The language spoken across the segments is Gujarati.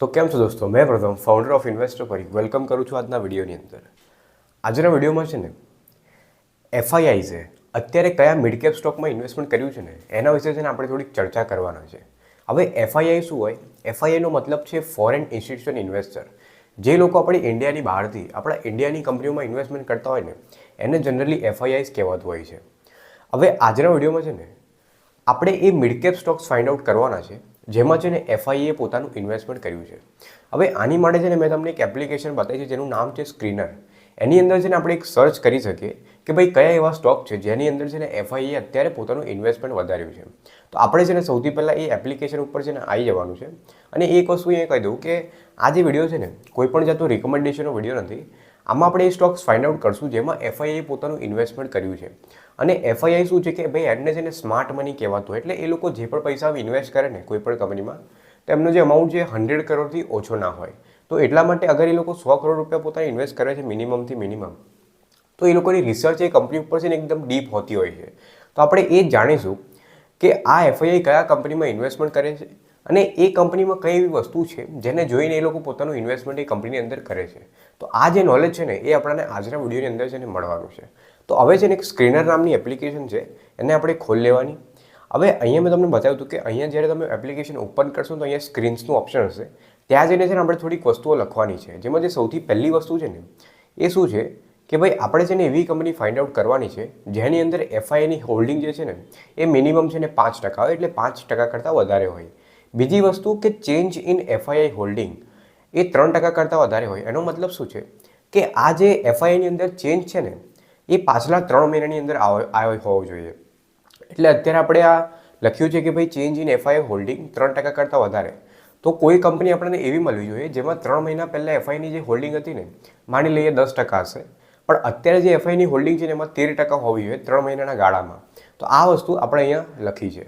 તો કેમ છો દોસ્તો? મેં પ્રથમ ફાઉન્ડર ઓફ ઇન્વેસ્ટર પર વેલકમ કરું છું આજના વિડીયોની અંદર. આજના વિડીયોમાં છે ને એફઆઈઆઈઝે અત્યારે કયા મિડ કેપ સ્ટોકમાં ઇન્વેસ્ટમેન્ટ કર્યું છે ને, એના વિશે છે ને આપણે થોડીક ચર્ચા કરવાના છે. હવે એફઆઈઆઈ શું હોય? એફઆઈઆઈનો મતલબ છે ફોરેન ઇન્સ્ટિટ્યુશન ઇન્વેસ્ટર જે લોકો આપણી ઇન્ડિયાની બહારથી, આપણા ઇન્ડિયાની કંપનીઓમાં ઇન્વેસ્ટમેન્ટ કરતા હોય ને, એને જનરલી એફઆઈઆઈસ કહેવાતું હોય છે. હવે આજના વિડીયોમાં છે ને, આપણે એ mid cap stocks find out કરવાના છે. જેમાં છે ને એફઆઈએ પોતાનું ઇન્વેસ્ટમેન્ટ કર્યું છે. હવે આની માટે છે ને મેં તમને એક એપ્લિકેશન બતાવી છે જેનું નામ છે સ્ક્રીનર એની અંદર છે ને આપણે એક સર્ચ કરી શકીએ કે ભાઈ કયા એવા સ્ટોક છે જેની અંદર છે ને એફઆઈએ અત્યારે પોતાનું ઇન્વેસ્ટમેન્ટ વધાર્યું છે. તો આપણે છે ને સૌથી પહેલાં એ એપ્લિકેશન ઉપર છે ને આવી જવાનું છે. અને એક વસ્તુ એ કહી દઉં કે આ જે વીડિયો છે ને કોઈ પણ જાતનો રિકમેન્ડેશનનો વીડિયો નથી. આમાં આપણે એ સ્ટોક્સ ફાઇન્ડ આઉટ કરશું જેમાં એફઆઈએ પોતાનું ઇન્વેસ્ટમેન્ટ કર્યું છે. અને એફઆઈઆઈ શું છે કે ભાઈ એમને છે ને સ્માર્ટ મની કહેવાતું એટલે એ લોકો જે પણ પૈસા ઇન્વેસ્ટ કરે ને કોઈ પણ કંપનીમાં તો એમનો જે અમાઉન્ટ છે હંડ્રેડ કરોડથી ઓછો ના હોય. તો એટલા માટે અગર એ લોકો સો કરોડ રૂપિયા પોતાને ઇન્વેસ્ટ કરે છે મિનિમમથી મિનિમમ તો એ લોકોની રિસર્ચ એ કંપની ઉપર છે ને એકદમ ડીપ હોતી હોય છે. તો આપણે એ જાણીશું કે આ એફઆઈઆઈ કયા કંપનીમાં ઇન્વેસ્ટમેન્ટ કરે છે અને એ કંપનીમાં કઈ એવી વસ્તુ છે જેને જોઈને એ લોકો પોતાનું ઇન્વેસ્ટમેન્ટ એ કંપનીની અંદર કરે છે. તો આ જે નોલેજ છે ને એ આપણને આજના વિડીયોની અંદર છે ને મળવાનું છે. તો હવે છે ને એક સ્ક્રીનર નામની એપ્લિકેશન છે, એને આપણે ખોલી લેવાની. હવે અહીંયા મેં તમને બતાવ્યું હતું કે અહીંયા જ્યારે તમે એપ્લિકેશન ઓપન કરશો તો અહીંયા સ્ક્રીન્સનું ઓપ્શન હશે. ત્યાં જઈને છે ને આપણે થોડીક વસ્તુઓ લખવાની છે. જેમાં જે સૌથી પહેલી વસ્તુ છે ને, એ શું છે કે ભાઈ આપણે છે ને એવી કંપની ફાઇન્ડ આઉટ કરવાની છે, જેની અંદર એફઆઈની હોલ્ડિંગ જે છે ને, એ મિનિમમ છે ને પાંચ ટકા હોય, એટલે પાંચ ટકા કરતાં વધારે હોય. બીજી વસ્તુ કે ચેન્જ ઇન એફઆઈઆઈ હોલ્ડિંગ એ ત્રણ ટકા કરતાં વધારે હોય. એનો મતલબ શું છે? કે આ જે એફઆઈઆઈની અંદર ચેન્જ છે ને એ પાછલા ત્રણ મહિનાની અંદર આવ્યો હોવો જોઈએ. એટલે અત્યારે આપણે આ લખ્યું છે કે ભાઈ ચેન્જ ઇન એફઆઈ હોલ્ડિંગ ત્રણ ટકા કરતાં વધારે. તો કોઈ કંપની આપણને એવી મળવી જોઈએ જેમાં ત્રણ મહિના પહેલાં એફઆઈની જે હોલ્ડિંગ હતી ને, માની લઈએ દસ ટકા હશે. પણ અત્યારે જે એફઆઈની હોલ્ડિંગ છે એમાં તેર ટકા હોવી જોઈએ ત્રણ મહિનાના ગાળામાં. તો આ વસ્તુ આપણે અહીંયા લખી છે.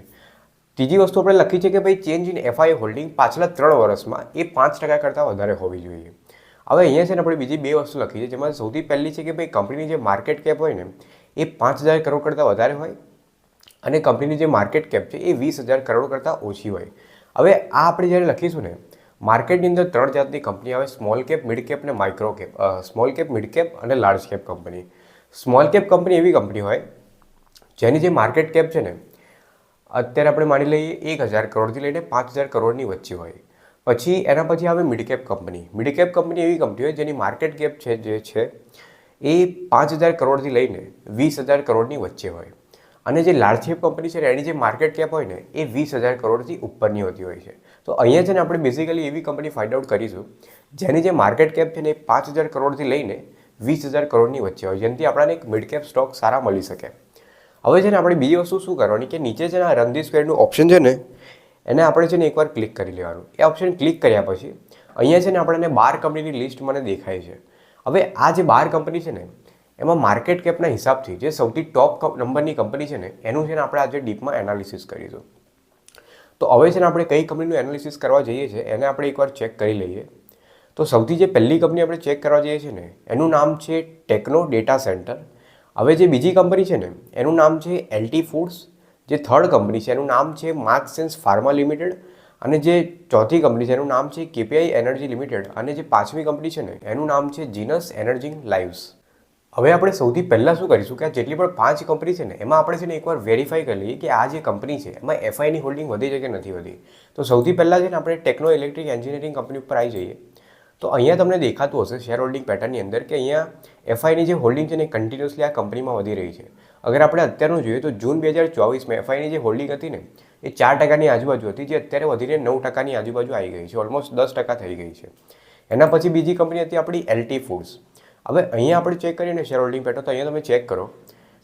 ત્રીજી વસ્તુ આપણે લખી છે કે ભાઈ ચેન્જ ઇન એફઆઈ હોલ્ડિંગ પાછલા ત્રણ વર્ષમાં એ પાંચ ટકા કરતાં વધારે હોવી જોઈએ. હવે અહીંયા છે ને આપણે બીજી બે વસ્તુ લખી છે, જેમાં સૌથી પહેલી છે કે ભાઈ કંપનીની જે માર્કેટ કેપ હોય ને, એ પાંચ હજાર કરોડ કરતાં વધારે હોય અને કંપનીની જે માર્કેટ કેપ છે, એ વીસ હજાર કરોડ કરતાં ઓછી હોય. હવે આ આપણે જ્યારે લખીશું ને માર્કેટની અંદર ત્રણ જાતની કંપની આવે સ્મોલ કેપ મિડ કેપ અને micro cap small cap mid cap અને large cap company small cap company એવી કંપની હોય, જેની જે માર્કેટ કેપ છે ને, અત્યારે આપણે માની લઈએ એક હજાર કરોડથી લઈને પાંચ હજાર કરોડની વચ્ચે હોય. પછી એના પછી આવે mid cap company midcap company એવી કંપની હોય જેની માર્કેટ કેપ છે જે છે એ પાંચ હજાર કરોડથી લઈને વીસ હજાર કરોડની વચ્ચે હોય. અને જે લાર્જ કેપ કંપની છે એની જે માર્કેટ કેપ હોય ને, એ વીસ હજાર કરોડથી ઉપરની હોતી હોય છે. તો અહીંયા છે ને આપણે બેઝિકલી એવી કંપની ફાઇન્ડ આઉટ કરીશું, જેની જે માર્કેટ કેપ છે ને, એ પાંચ હજાર કરોડથી લઈને વીસ હજાર કરોડની વચ્ચે હોય, જેનાથી આપણને એક મિડ કેપ સ્ટોક સારા મળી શકે. હવે છે ને આપણે બીજી વસ્તુ શું કરવાની કે નીચે છે ને આ રન સ્ક્વેરનું ઓપ્શન છે ને એને આપણે છે ને એકવાર ક્લિક કરી લેવાનું. એ ઓપ્શન ક્લિક કર્યા પછી અહીંયા છે ને આપણને બાર કંપનીની લિસ્ટ મને દેખાય છે. હવે આ જે બાર કંપની છે ને, એમાં માર્કેટ કેપના હિસાબથી જે સૌથી ટોપ નંબરની કંપની છે ને, એનું છે ને આપણે આજે ડીપમાં એનાલિસિસ કરીશું. તો હવે છે ને આપણે કઈ કંપનીનું એનાલિસિસ કરવા જઈએ છીએ, એને આપણે એકવાર ચેક કરી લઈએ. તો સૌથી જે પહેલી કંપની આપણે ચેક કરવા જઈએ છીએ ને, એનું નામ છે ટેકનો ડેટા સેન્ટર હવે જે બીજી કંપની છે ને, એનું નામ છે એલટી ફૂડ્સ જે થર્ડ કંપની છે, એનું નામ છે માર્કસેન્સ ફાર્મા લિમિટેડ અને જે ચોથી કંપની છે, એનું નામ છે કેપીઆઈ એનર્જી લિમિટેડ અને જે પાંચમી કંપની છે ને, એનું નામ છે જીનસ એનર્જી લાઇવ્સ હવે આપણે સૌથી પહેલાં શું કરીશું કે આ જેટલી પણ પાંચ કંપની છે ને, એમાં આપણે છે ને એકવાર વેરીફાઈ કરી લઈએ કે આ જે કંપની છે, એમાં એફઆઈની હોલ્ડિંગ વધી છે કે નથી વધી. તો સૌથી પહેલાં છે ને આપણે ટેકનો ઇલેક્ટ્રિક એન્જિનિયરિંગ કંપની ઉપર આવી જઈએ. તો અહીંયા તમને દેખાતું હશે શેર હોલ્ડિંગ પેટર્નની અંદર કે અહીંયા એફઆઈની જે હોલ્ડિંગ છે ને કન્ટિન્યુઅસલી આ કંપનીમાં વધી રહી છે. અગર આપણે અત્યારનું જોઈએ તો જૂન બે હજાર ચોવીસમાં એફઆઈની જે હોલ્ડિંગ હતી ને, એ ચાર ટકાની આજુબાજુ હતી, જે અત્યારે વધીને નવ ટકાની આજુબાજુ આવી ગઈ છે ઓલમોસ્ટ દસ ટકા થઈ ગઈ છે. એના પછી બીજી કંપની હતી આપણી એલટી ફૂડ્સ હવે અહીંયા આપણે ચેક કરીએ ને શેર હોલ્ડિંગ પેટો તો અહીંયા તમે ચેક કરો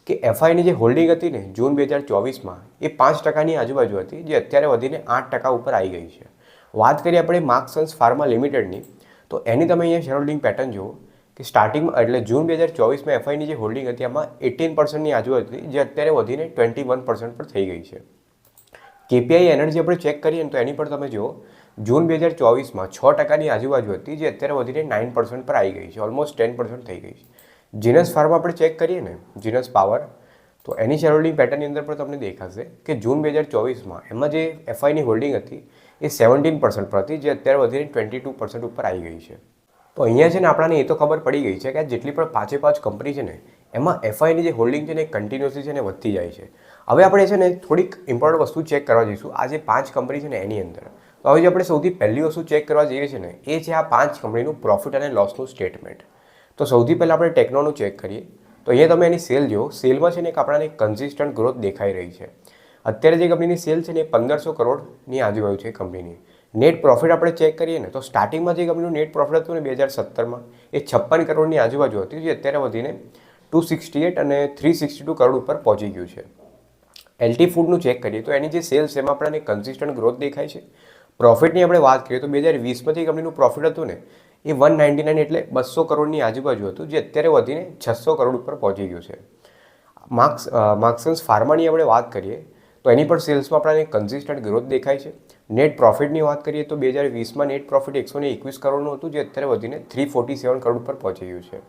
કે એફઆઈની જે હોલ્ડિંગ હતી ને, જૂન બે હજાર ચોવીસમાં એ પાંચ ટકાની આજુબાજુ હતી, જે અત્યારે વધીને આઠ ટકા ઉપર આવી ગઈ છે. વાત કરીએ આપણે માર્કસન્સ ફાર્મા લિમિટેડની તો એની તમે અહીંયા શેર હોલ્ડિંગ પેટર્ન જુઓ. કે સ્ટાર્ટિંગમાં એટલે જૂન બે હજાર ચોવીસમાં એફઆઈની જે હોલ્ડિંગ હતી એમાં એટીન પર્સન્ટની આજુબાજુ હતી, જે અત્યારે વધીને ટ્વેન્ટી વન પર્સન્ટ પર થઈ ગઈ છે. કેપીઆઈ એનર્જી આપણે ચેક કરીએ ને તો એની પર તમે જુઓ, જૂન બે હજાર ચોવીસમાં છ ટકાની આજુબાજુ હતી, જે અત્યારે વધીને નાઇન પર્સન્ટ પર આવી ગઈ છે ઓલમોસ્ટ ટેન પર્સન્ટ થઈ ગઈ છે. જીનસ ફાર્મ આપણે ચેક કરીએ ને, જીનસ પાવર, તો એની શેર હોલ્ડિંગ પેટર્નની અંદર પણ તમને દેખાશે કે જૂન બે હજાર ચોવીસમાં એમાં જે એફઆઈની હોલ્ડિંગ હતી, એ સેવન્ટીન પર્સન્ટ પર હતી, જે અત્યારે વધીને ટ્વેન્ટી ટુ પર્સન્ટ ઉપર આવી ગઈ છે. તો અહીંયા છે ને આપણાને એ તો ખબર પડી ગઈ છે કે જેટલી પણ પાંચે પાંચ કંપની છે ને, એમાં એફઆઈની જે હોલ્ડિંગ છે ને એ કન્ટિન્યુઅસલી છે ને વધતી જાય છે. હવે આપણે છે ને થોડીક ઇમ્પોર્ટન્ટ વસ્તુ ચેક કરવા જઈશું. આ જે પાંચ કંપની છે ને એની અંદર. તો હવે જે આપણે સૌથી પહેલી વસ્તુ ચેક કરવા જઈએ છીએ ને, એ છે આ પાંચ કંપનીનું પ્રોફિટ અને લોસનું સ્ટેટમેન્ટ તો સૌથી પહેલાં આપણે ટેકનોનું ચેક કરીએ. તો અહીંયા તમે એની સેલ જુઓ. સેલમાં છે ને એક આપણાને કન્સિસ્ટન્ટ ગ્રોથ દેખાઈ રહી છે. અત્યારે જે કંપનીની સેલ છે ને એ પંદરસો કરોડની આજુબાજુ છે કંપનીની નેટ પ્રોફિટ આપણે ચેક કરીએ ને, તો સ્ટાર્ટિંગમાં જે કંપનીનું નેટ પ્રોફિટ હતું ને બે હજાર સત્તરમાં. એ છપ્પન કરોડની આજુબાજુ હતી, જે અત્યારે વધીને ટુ સિક્સટી એટ અને થ્રી સિક્સટી ટુ કરોડ ઉપર પહોંચી ગયું છે. એલટી ફૂડનું ચેક કરીએ, તો એની જે સેલ્સ એમાં આપણને કન્સિસ્ટન્ટ ગ્રોથ દેખાય છે. પ્રોફિટની આપણે વાત કરીએ, તો બે હજાર વીસમાં જે કંપનીનું પ્રોફિટ હતું ને, એ વન નાઇન્ટી નાઇન એટલે બસો કરોડની આજુબાજુ હતું, જે અત્યારે વધીને છસો કરોડ ઉપર પહોંચી ગયું છે. માર્ક્સ માર્ક્સન્સ ફાર્માની આપણે વાત કરીએ તો એની પણ સેલ્સમાં આપણને કન્સિસ્ટન્ટ ગ્રોથ દેખાય છે. નેટ પ્રોફિટની વાત કરીએ તો બે હજાર વીસમાં નેટ પ્રોફિટ એકસો ને એકવીસ કરોડનું હતું, જે અત્યારે વધીને થ્રી ફોર્ટી સેવન કરોડ પર પહોંચી ગયું છે.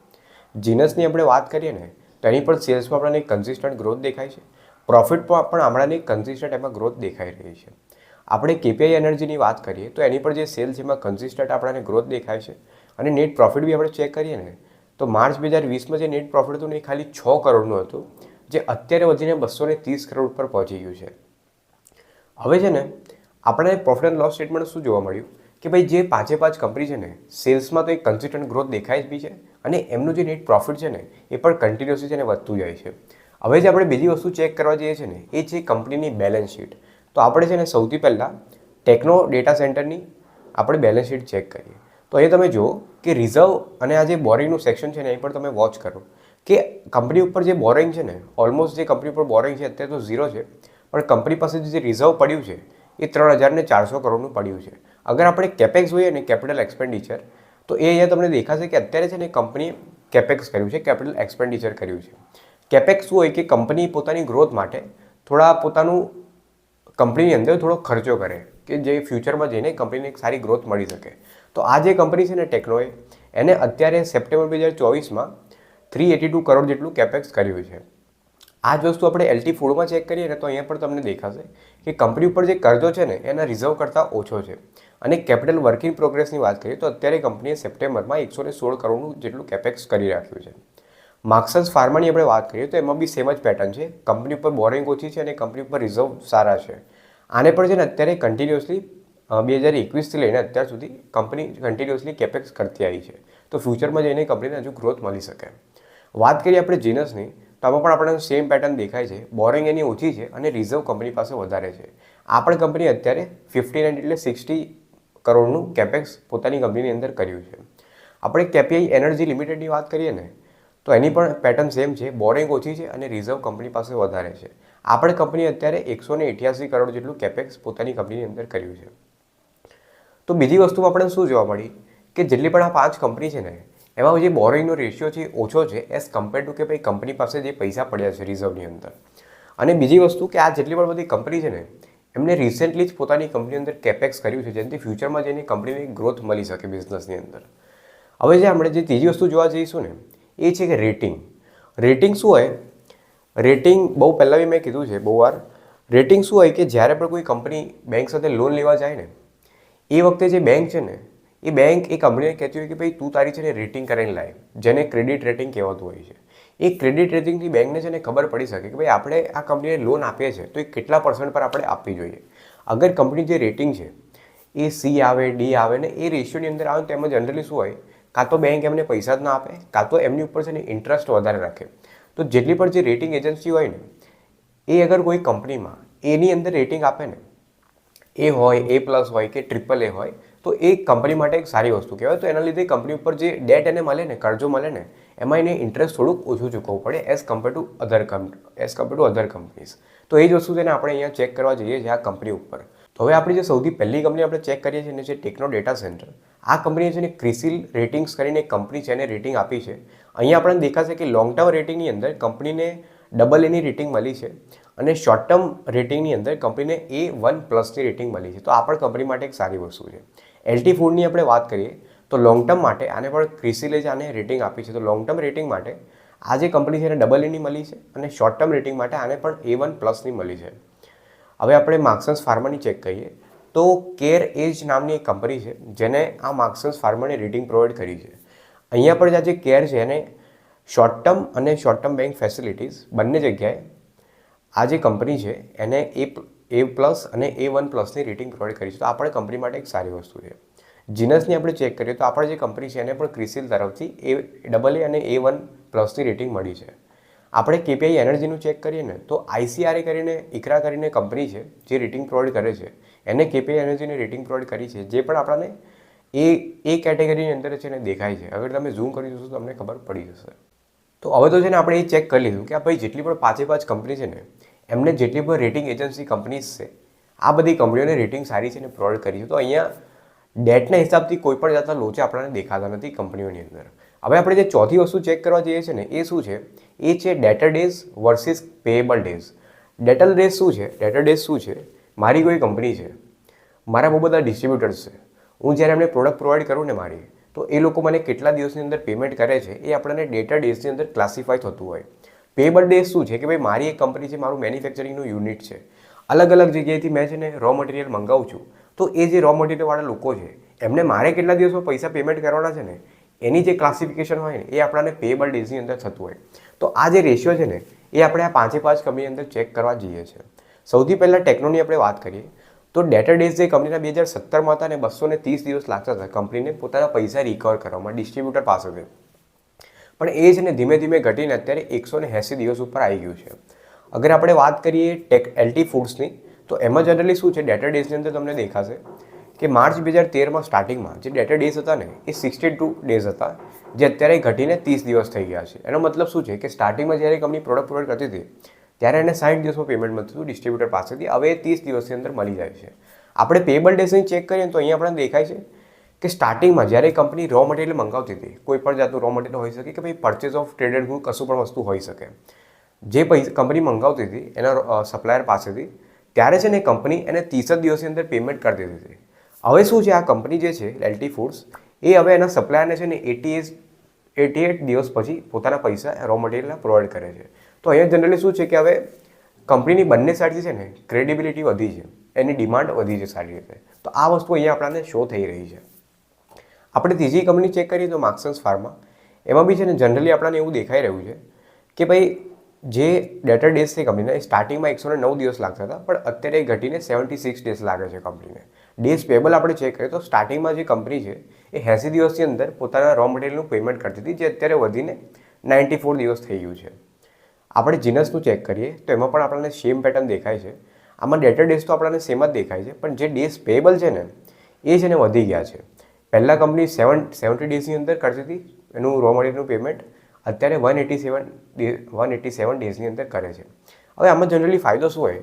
જીનસની આપણે વાત કરીએ ને, તો એની પણ સેલ્સમાં આપણને કન્સિસ્ટન્ટ ગ્રોથ દેખાય છે. પ્રોફિટ પણ આપણાને કન્સિસ્ટન્ટ એમાં ગ્રોથ દેખાઈ રહી છે. આપણે કેપીઆઈ એનર્જીની વાત કરીએ, તો એની પર જે સેલ્સ એમાં કન્સિસ્ટન્ટ આપણને ગ્રોથ દેખાય છે. અને નેટ પ્રોફિટ બી આપણે ચેક કરીએ ને, તો માર્ચ બે હજાર વીસમાં જે નેટ પ્રોફિટ હતું ને એ ખાલી છ કરોડનું હતું. જે અત્યારે વધીને બસો ત્રીસ કરોડ ઉપર પહોંચી ગયું છે. હવે છે ને આપણે પ્રોફિટ એન્ડ લોસ સ્ટેટમેન્ટ શું જોવા મળ્યું? કે ભાઈ જે પાંચે પાંચ કંપની છે ને સેલ્સમાં તો એક કન્સિસ્ટન્ટ ગ્રોથ દેખાય જ બી છે અને એમનું જે નેટ પ્રોફિટ છે ને, એ પણ કન્ટિન્યુઅસલી છે ને વધતું જાય છે. હવે જે આપણે બીજી વસ્તુ ચેક કરવા જઈએ છીએ ને, એ છે કંપનીની બેલેન્સ શીટ તો આપણે છે ને સૌથી પહેલાં ટેકનો ડેટા સેન્ટરની આપણે બેલેન્સ શીટ ચેક કરીએ. તો એ તમે જુઓ કે રિઝર્વ અને આ જે બોરિંગનું સેક્શન છે ને એ પણ તમે વોચ કરો. કે કંપની ઉપર જે બોરિંગ છે ને ઓલમોસ્ટ જે કંપની ઉપર બોરિંગ છે, અત્યારે તો ઝીરો છે, પણ કંપની પાસે જે રિઝર્વ પડ્યું છે, એ ત્રણ હજારને ચારસો કરોડનું પડ્યું છે. અગર આપણે કેપેક્સ જોઈએ ને કેપિટલ એક્સપેન્ડિચર તો એ અહીંયા તમને દેખાશે કે અત્યારે છે ને કંપનીએ કેપેક્સ કર્યું છે કેપિટલ એક્સપેન્ડિચર કર્યું છે. કેપેક્સ શું હોય કે કંપની પોતાની ગ્રોથ માટે થોડા પોતાનું કંપનીની અંદર થોડો ખર્ચો કરે, કે જે ફ્યુચરમાં જઈને કંપનીને એક સારી ગ્રોથ મળી શકે. તો આ જે કંપની છે ને ટેકનોએ એને અત્યારે સપ્ટેમ્બર બે હજાર ચોવીસમાં થ્રી એટી ટુ કરોડ જેટલું કેપેક્સ કર્યું છે. આ જ વસ્તુ આપણે એલટી ફૂડમાં ચેક કરીએ ને તો અહીંયા પણ તમને દેખાશે કે કંપની ઉપર જે કરજો છે ને, એના રિઝર્વ કરતાં ઓછો છે. અને કેપિટલ વર્કિંગ પ્રોગ્રેસની વાત કરીએ તો અત્યારે કંપનીએ સપ્ટેમ્બરમાં એકસો ને સોળ કરોડનું જેટલું કેપેક્સ કરી રાખ્યું છે. માર્ક્સન્સ ફાર્માની આપણે વાત કરીએ તો એમાં બી સેમ જ પેટર્ન છે. કંપની ઉપર બોરિંગ ઓછી છે અને કંપની ઉપર રિઝર્વ સારા છે. આને પણ છે ને અત્યારે કન્ટિન્યુઅસલી બે હજાર એકવીસથી લઈને અત્યાર સુધી કંપની કન્ટિન્યુઅસલી કેપેક્સ કરતી આવી છે. તો ફ્યુચરમાં જઈને કંપનીને હજુ ગ્રોથ મળી શકે. વાત કરીએ આપણે જીનસની તો આમાં પણ આપણને સેમ પેટર્ન દેખાય છે. બોરિંગ એની ઓછી છે અને રિઝર્વ કંપની પાસે વધારે છે. આ પણ કંપની અત્યારે ફિફ્ટી નાઇન એટલે સિક્સટી કરોડનું કેપેક્સ પોતાની કંપનીની અંદર કર્યું છે. આપણે કેપીઆઈ એનર્જી લિમિટેડની વાત કરીએ ને, તો એની પણ પેટર્ન સેમ છે. બોરિંગ ઓછી છે અને રિઝર્વ કંપની પાસે વધારે છે. આપણે કંપની અત્યારે એકસો ને એઠ્યાસી કરોડ જેટલું કેપેક્સ પોતાની કંપનીની અંદર કર્યું છે. તો બીજી વસ્તુમાં આપણને શું જોવા મળી? કે જેટલી પણ આ પાંચ કંપની છે ને એમાં જે બોરોઈંગનો રેશિયો છે ઓછો છે એઝ કમ્પેર ટુ કે ભાઈ કંપની પાસે જે પૈસા પડ્યા છે રિઝર્વની અંદર. અને બીજી વસ્તુ કે આ જેટલી પણ બધી કંપની છે ને, એમને રિસેન્ટલી જ પોતાની કંપની અંદર કેપેક્સ કર્યું છે, જેનાથી ફ્યુચરમાં જેની કંપનીને ગ્રોથ મળી શકે બિઝનેસની અંદર. હવે જે આપણે જે ત્રીજી વસ્તુ જોવા જઈશું ને, એ છે કે રેટિંગ રેટિંગ શું હોય? રેટિંગ બહુ પહેલાં બી મેં કીધું છે, બહુ વાર. રેટિંગ શું હોય કે જ્યારે પણ કોઈ કંપની બેંક સાથે લોન લેવા જાય ને, એ વખતે જે બેંક છે ને એ બેંક એ કંપનીને કહેતી હોય કે ભાઈ તું તારી છે ને રેટિંગ કરીને લાય, જેને ક્રેડિટ રેટિંગ કહેવાતું હોય છે. એ ક્રેડિટ રેટિંગથી બેંકને છે ને ખબર પડી શકે કે ભાઈ આપણે આ કંપનીને લોન આપીએ છીએ તો એ કેટલા પર્સન્ટ પર આપણે આપવી જોઈએ. અગર કંપની જે રેટિંગ છે, એ સી આવે ડી આવે ને એ રેશિયોની અંદર આવે તો એમાં જનરલી શું હોય? કાં તો બેંક એમને પૈસા જ ના આપે, કાં તો એમની ઉપર છે ને ઇન્ટરેસ્ટ વધારે રાખે. તો જેટલી પણ જે રેટિંગ એજન્સી હોય ને, એ અગર કોઈ કંપનીમાં એની અંદર રેટિંગ આપે ને, એ હોય એ પ્લસ હોય કે ટ્રિપલ એ હોય તો એ કંપની માટે એક સારી વસ્તુ કહેવાય. તો એના લીધે કંપની ઉપર જે ડેટ એને મળે ને, કરજો મળે ને, એમાં એને ઇન્ટરેસ્ટ થોડુંક ઓછું ચૂકવવું પડે as compare to other કંપ as compare to other companies તો એ જ વસ્તુ છે ને આપણે અહીંયા ચેક કરવા જઈએ છીએ આ કંપની ઉપર. તો હવે આપણી જે સૌથી પહેલી કંપની આપણે ચેક કરીએ છીએ એને છે ટેકનો ડેટા સેન્ટર આ કંપનીએ છે ને ક્રિસિલ રેટિંગ્સ કરીને એક કંપની છે, એને રેટિંગ આપી છે. અહીંયા આપણને દેખાશે કે લોંગ ટર્મ રેટિંગની અંદર કંપનીને ડબલ એની રેટિંગ મળી છે અને શોર્ટ ટર્મ રેટિંગની અંદર કંપનીને એ વન પ્લસની રેટિંગ મળી છે. તો આ પણ કંપની માટે એક સારી વસ્તુ છે. એલટી ફૂડની આપણે વાત કરીએ, તો લોંગ ટર્મ માટે આને પણ ક્રિસિલે જ આને રેટિંગ આપી છે. તો લોંગ ટર્મ રેટિંગ માટે આ જે કંપની છે એને ડબલ એની મળી છે અને શોર્ટ ટર્મ રેટિંગ માટે આને પણ એ વન પ્લસની મળી છે. હવે આપણે માર્ક્સન્સ ફાર્માની ચેક કરીએ, તો કેર એજ નામની એક કંપની છે જેને આ માર્ક્સન્સ ફાર્માને રેટિંગ પ્રોવાઈડ કરી છે. અહીંયા પણ આ જે કેર છે એને શોર્ટ ટર્મ અને શોર્ટ ટર્મ બેંક ફેસિલિટીઝ બંને જગ્યાએ આ જે કંપની છે એને એ એ પ્લસ અને એ વન પ્લસની રેટિંગ પ્રોવાઈડ કરી છે. તો આપણે કંપની માટે એક સારી વસ્તુ છે. જીનસની આપણે ચેક કરીએ તો આપણે જે કંપની છે એને પણ ક્રિસિલ તરફથી એ ડબલ એ અને એ વન પ્લસની રેટિંગ મળી છે. આપણે કેપીઆઈ એનર્જીનું ચેક કરીએ ને, તો આઈસીઆરએ કરીને ઇકરા કરીને કંપની છે, જે રેટિંગ પ્રોવાઈડ કરે છે. એને કેપીઆઈ એનર્જીની રેટિંગ પ્રોવાઈડ કરી છે, જે પણ આપણને એ એ કેટેગરીની અંદર છે ને દેખાય છે. અગર તમે ઝૂમ કરી જશો તો તમને ખબર પડી જશે. તો હવે તો છે ને આપણે એ ચેક કરી લીધું કે આ ભાઈ જેટલી પણ પાંચે પાંચ કંપની છે ને એમને જેટલી પણ રેટિંગ એજન્સી કંપનીઝ છે, આ બધી કંપનીઓને રેટિંગ સારી છે ને પ્રોવાઈડ કરી છે, તો અહીંયા ડેટના હિસાબથી કોઈ પણ જાતના લોચા આપણને દેખાતા નથી કંપનીઓની અંદર. હવે આપણે જે ચોથી વસ્તુ ચેક કરવા જઈએ છે ને, એ શું છે? એ છે debtor days versus payable days debtor days શું છે? ડેટર ડેઝ શું છે? મારી કોઈ કંપની છે. મારા બહુ બધા ડિસ્ટ્રીબ્યુટર્સ છે. હું જ્યારે એમને પ્રોડક્ટ પ્રોવાઈડ કરું ને મારી, તો એ લોકો મને કેટલા દિવસની અંદર પેમેન્ટ કરે છે, એ આપણને ડેટા ડેઝની અંદર ક્લાસિફાય થતું હોય. પેબલ ડે શું છે? કે ભાઈ મારી એક કંપની છે, મારું મેન્યુફેક્ચરિંગનું યુનિટ છે. અલગ અલગ જગ્યાએથી મેં છે ને રો મટીરિયલ મંગાવું છું. તો એ જે રો મટીરિયલવાળા લોકો છે, એમને મારે કેટલા દિવસમાં પૈસા પેમેન્ટ કરવાના છે ને? એની જે ક્લાસિફિકેશન હોય ને, એ આપણાને પેબલ ડેઝની અંદર થતું હોય. તો આ જે રેશિયો છે ને, એ આપણે આ પાંચે પાંચ કંપની અંદર ચેક કરવા જઈએ છીએ. સૌથી પહેલાં ટેકનોની આપણે વાત કરીએ. તો ડેટર ડેઝ જે કંપનીના બે હજાર સત્તરમાં હતા ને બસો ત્રીસ દિવસ લાગતા હતા કંપનીને પોતાના પૈસા રિકવર કરવામાં ડિસ્ટ્રીબ્યુટર પાસેથી પણ એ જ ને ધીમે ધીમે ઘટીને અત્યારે એકસો ને એંસી દિવસ ઉપર આવી ગયું છે. અગર આપણે વાત કરીએ ટેક એલટી ફૂડ્સની તો એમાં જનરલી શું છે ડેટર ડેઝની અંદર તમને દેખાશે કે માર્ચ બે હજાર તેરમાં સ્ટાર્ટિંગમાં જે ડેટા ડેઝ હતા ને, એ સિક્સટી ટુ ડેઝ હતા, જે અત્યારે ઘટીને ત્રીસ દિવસ થઈ ગયા છે. એનો મતલબ શું છે કે સ્ટાર્ટિંગમાં જ્યારે કંપની પ્રોડક્ટ પ્રોવાઈડ કરતી હતી, ત્યારે એને સાઠ દિવસમાં પેમેન્ટ મળતું હતું ડિસ્ટ્રીબ્યુટર પાસેથી. હવે એ ત્રીસ દિવસની અંદર મળી જાય છે. આપણે પેબલ ડેઝની ચેક કરીએ તો અહીંયા આપણને દેખાય છે કે સ્ટાર્ટિંગમાં જ્યારે કંપની રો મટીરિયલ મંગાવતી હતી, કોઈ પણ જાતનું રો મટીરિયલ હોઈ શકે કે ભાઈ પરચેઝ ઓફ ટ્રેડેડ ગુડ કશું પણ વસ્તુ હોઈ શકે. જે પૈસા કંપની મંગાવતી હતી, એના સપ્લાયર પાસેથી, ત્યારે છે ને કંપની એને ત્રીસ જ દિવસની અંદર પેમેન્ટ કરી દીધી હતી. હવે શું છે, આ કંપની જે છે એલટી ફૂડ્સ એ હવે એના સપ્લાયરને છે ને એટી એટી એટ દિવસ પછી પોતાના પૈસા રો મટીરિયલના પ્રોવાઈડ કરે છે. તો અહીંયા જનરલી શું છે કે હવે કંપનીની બંને સાઈડથી છે ને ક્રેડિબિલિટી વધી છે. એની ડિમાન્ડ વધી છે સારી રીતે. તો આ વસ્તુ અહીંયા આપણને શો થઈ રહી છે. આપણે ત્રીજી કંપની ચેક કરીએ તો માર્ક્સન્સ ફાર્મા એમાં બી છે ને જનરલી આપણને એવું દેખાઈ રહ્યું છે કે ભાઈ જે ડેટર ડેઝ છે કંપનીના એ સ્ટાર્ટિંગમાં એકસો નવ દિવસ લાગતા હતા, પણ અત્યારે ઘટીને સેવન્ટી સિક્સ ડેઝ લાગે છે કંપનીને ડેઝ પેબલ આપણે ચેક કરીએ તો સ્ટાર્ટિંગમાં જે કંપની છે, એ એંસી દિવસની અંદર પોતાના રો મટીરિયલનું પેમેન્ટ કરતી હતી, જે અત્યારે વધીને નાઇન્ટી ફોર દિવસ થઈ ગયું છે. આપણે જીનસનું ચેક કરીએ તો એમાં પણ આપણને સેમ પેટર્ન દેખાય છે. આમાં ડેટર ડેઝ તો આપણને સેમ જ દેખાય છે, પણ જે ડેઝ પેબલ છે ને, એ છે ને વધી ગયા છે. પહેલાં કંપની સેવન સેવન્ટી ડેઝની અંદર કરતી હતી, એનું રો મટીરિયલનું પેમેન્ટ અત્યારે one eighty seven day one eighty seven ડેઝની અંદર કરે છે. હવે આમાં જનરલી ફાયદો શું હોય?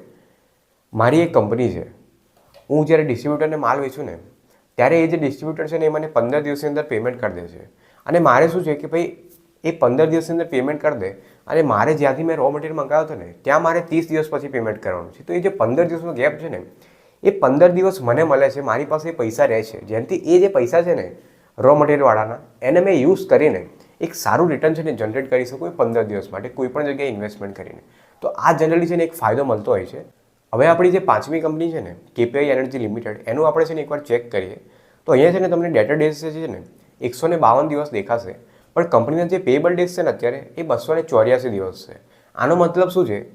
મારી એક કંપની છે. હું જ્યારે ડિસ્ટ્રીબ્યુટરને માલ વેચું ને, ત્યારે એ જે ડિસ્ટ્રીબ્યુટર છે ને, એ મને પંદર દિવસની અંદર પેમેન્ટ કરી દે છે. અને મારે શું છે કે ભાઈ, એ પંદર દિવસની અંદર પેમેન્ટ કરી દે, અને મારે જ્યાંથી મેં રો મટીરિયલ મંગાવ્યો હતો ને, ત્યાં મારે ત્રીસ દિવસ પછી પેમેન્ટ કરવાનું છે. તો એ જે પંદર દિવસનો ગેપ છે ને એ પંદર દિવસ મને મળે છે, મારી પાસે પૈસા રહે છે. જેનાથી એ જે પૈસા છે ને રો મટીરિયલવાળાના એને મેં યુઝ કરીને એક સારું રિટર્ન છે ને જનરેટ કરી શકું એ પંદર દિવસ માટે, કોઈ પણ જગ્યાએ ઇન્વેસ્ટમેન્ટ કરીને. તો આ જનરલી છે ને એક ફાયદો મળતો હોય છે. હવે આપણી જે પાંચમી કંપની છે ને, કેપીઆઈ એનર્જી લિમિટેડ, એનું આપણે છે ને એકવાર ચેક કરીએ. તો અહીંયા છે ને તમને ડેટર ડેઝ છે ને, એકસો ને બાવન દિવસ દેખાશે. પણ કંપનીના જે પેબલ ડેઝ છે ને અત્યારે, એ બસો ને ચોર્યાસી દિવસ છે. આનો મતલબ શું છે?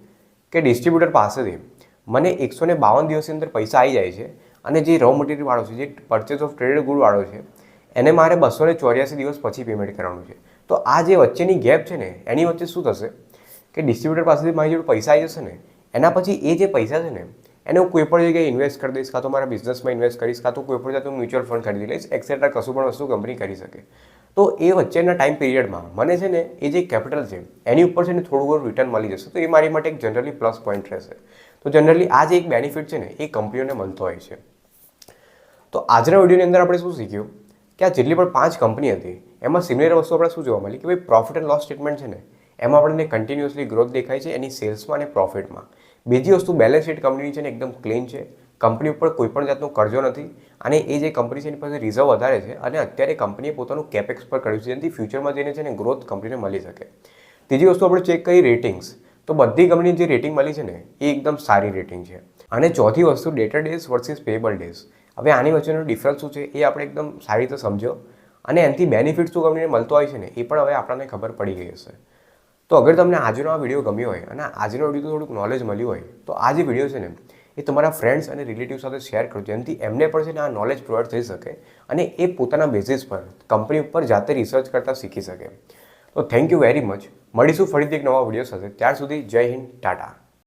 કે ડિસ્ટ્રીબ્યુટર પાસેથી મને એકસો ને બાવન દિવસની અંદર પૈસા આવી જાય છે અને જે રો મટીરિયલવાળો છે, જે પરચેસ ઓફ ટ્રેડેડ ગુડવાળો છે, એને મારે બસો ને ચોર્યાસી દિવસ પછી પેમેન્ટ કરવાનું છે. તો આ જે વચ્ચેની ગેપ છે ને, એની વચ્ચે શું થશે? કે ડિસ્ટ્રીબ્યુટર પાસેથી મારી જોડે પૈસા આવી જશે ને, એના પછી એ જે પૈસા છે ને, એને હું કોઈ પણ જગ્યાએ ઇન્વેસ્ટ કરી દઈશ, કાં તો મારા બિઝનેસમાં ઇન્વેસ્ટ કરીશ, કાં તો કોઈ પણ જાતનું મ્યુચ્યુઅલ ફંડ ખરીદી લઈશ એક્સેટ્રા કશું પણ વસ્તુ કંપની કરી શકે. તો એ વચ્ચેના ટાઈમ પિરિયડમાં મને છે ને, એ જે કેપિટલ છે, એની ઉપર છે ને થોડું ઘણું રિટર્ન મળી જશે. તો એ મારી માટે એક જનરલી પ્લસ પોઈન્ટ રહેશે. તો જનરલી આ જે એક બેનિફિટ છે ને, એ કંપનીઓને મળતો હોય છે. તો આજના વિડીયોની અંદર આપણે શું શીખ્યું? કે આ જેટલી પણ પાંચ કંપની હતી, એમાં સિમિલર વસ્તુ આપણે શું જોવા મળી? કે ભાઈ પ્રોફિટ એન્ડ લોસ સ્ટેટમેન્ટ છે ને, એમાં આપણને કન્ટિન્યુઅસલી ગ્રોથ દેખાય છે એની સેલ્સમાં અને પ્રોફિટમાં બીજી વસ્તુ બેલેન્સ શીટ કંપનીની છે ને, એકદમ ક્લીન છે. કંપની ઉપર કોઈપણ જાતનો કરજો નથી. અને એ જે કંપની છે એની પાસે રિઝર્વ વધારે છે અને અત્યારે કંપનીએ પોતાનું કેપેક્સ પર કર્યું છે જેનાથી ફ્યુચરમાં જઈને છે ને ગ્રોથ કંપનીને મળી શકે. ત્રીજી વસ્તુ આપણે ચેક કરી રેટિંગ્સ તો બધી કંપની જે રેટિંગ મળી છે ને, એ એકદમ સારી રેટિંગ છે. અને ચોથી વસ્તુ debtor days versus payable days હવે આની વચ્ચેનો ડિફરન્સ શું છે, એ આપણે એકદમ સારી રીતે સમજો. અને એનાથી બેનિફિટ શું કંપનીને મળતો હોય છે ને, એ પણ હવે આપણને ખબર પડી ગઈ હશે. તો અગર તમને આજનો આ વીડિયો ગમ્યો હોય અને આજનો વીડિયો થોડુંક નોલેજ મળ્યું હોય, તો આ જે વીડિયો છે ને, એ તમારા ફ્રેન્ડ્સ અને રિલેટિવ સાથે શેર કરજો જેનાથી એમને પણ છે ને આ નોલેજ પ્રોવાઈડ થઈ શકે અને એ પોતાના બેઝિસ પર કંપની ઉપર જાતે રિસર્ચ કરતાં શીખી શકે. તો થેન્ક યુ વેરી મચ મળીશું ફરીથી એક નવા વીડિયો સાથે. ત્યાર સુધી જય હિન્દ, ટાટા.